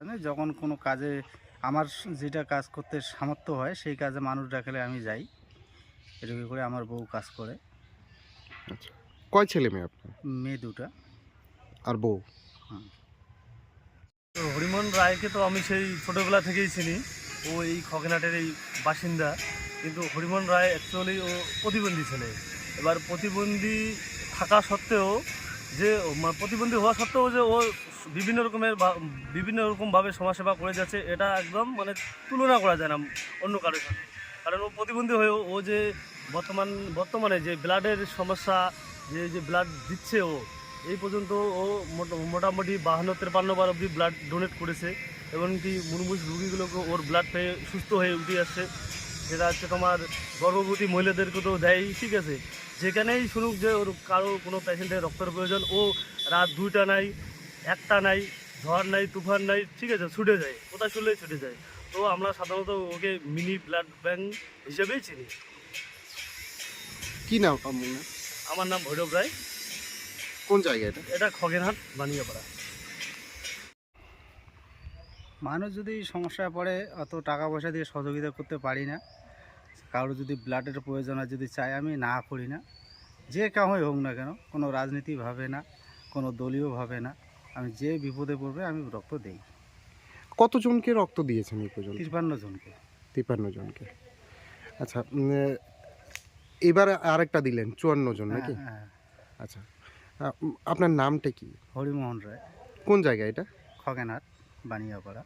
মানে যখন কোনো কাজে আমার যেটা কাজ করতে সামর্থ্য হয় সেই কাজে মানুষ ডাকলে আমি যাই। এরকম করে আমার বউ কাজ করে। আচ্ছা। কয় ছেলে মেয়ে আপনার? মেয়ে দুটা। আর বউ? তো হরিমোহন রায়কে তো আমি সেই ছোটোবেলা থেকেই চিনি। ও এই খগেনাটের এই বাসিন্দা। কিন্তু হরিমোহন রায় অ্যাকচুয়ালি ও প্রতিবন্ধী ছেলে। এবার প্রতিবন্ধী থাকা সত্ত্বেও যে মানে প্রতিবন্ধী হওয়া সত্ত্বেও যে ও বিভিন্ন রকমের বিভিন্ন রকমভাবে সমাজসেবা করে যাচ্ছে, এটা একদম মানে তুলনা করা যায় না অন্য কারোর সাথে। কারণ ও প্রতিবন্ধী হয়েও ও যে বর্তমান, বর্তমানে যে ব্লাডের সমস্যা, যে যে ব্লাড দিচ্ছে ও, এই পর্যন্ত ও মোটা- মোটামুটি বাহান্ন তেপান্ন বার অবধি ব্লাড ডোনেট করেছে। এবং কি মুরমুষ রুগীগুলোকে ওর ব্লাড পেয়ে সুস্থ হয়ে উঠে আসছে। যেটা হচ্ছে তোমার গর্ভবতী মহিলাদেরকে তো দেয় ঠিক আছে? যেখানেই শুনুক যে ওর কারও কোনো পেশেন্টের রক্তের প্রয়োজন ও রাত দুইটা নাই একটা নাই ঝড় নাই তুফান নাই ঠিক আছে ছুটে যায় কোথায় শুনলেই ছুটে যায়। তো আমরা সাধারণত ওকে মিনি ব্লাড ব্যাংক হিসেবেই চিনি। কি নাম আমার নাম ভৈরব রায়। কোন জায়গা এটা? এটা খগেনহাট বানিয়াপাড়া। মানুষ যদি সমস্যায় পড়ে অত টাকা পয়সা দিয়ে সহযোগিতা করতে পারি না। কারোর যদি ব্লাডের প্রয়োজন হয় যদি চাই আমি না করি না। যে কাউই হোক না কেন কোনো রাজনীতি ভাবে না কোনো দলীয় ভাবে না। আমি যে বিপদে পড়বে আমি রক্ত দেই। কতজনকে রক্ত দিয়েছেন এই পর্যন্ত? তিরপান্ন জনকে। তিপ্পান্ন জনকে। আচ্ছা এবারে আরেকটা দিলেন চুয়ান্ন জন নাকি? হ্যাঁ, হ্যাঁ। আচ্ছা আপনার নামটা কি? হরিমোহন রায়। কোন জায়গা এটা? খগেনহাট বানিয়াপাড়া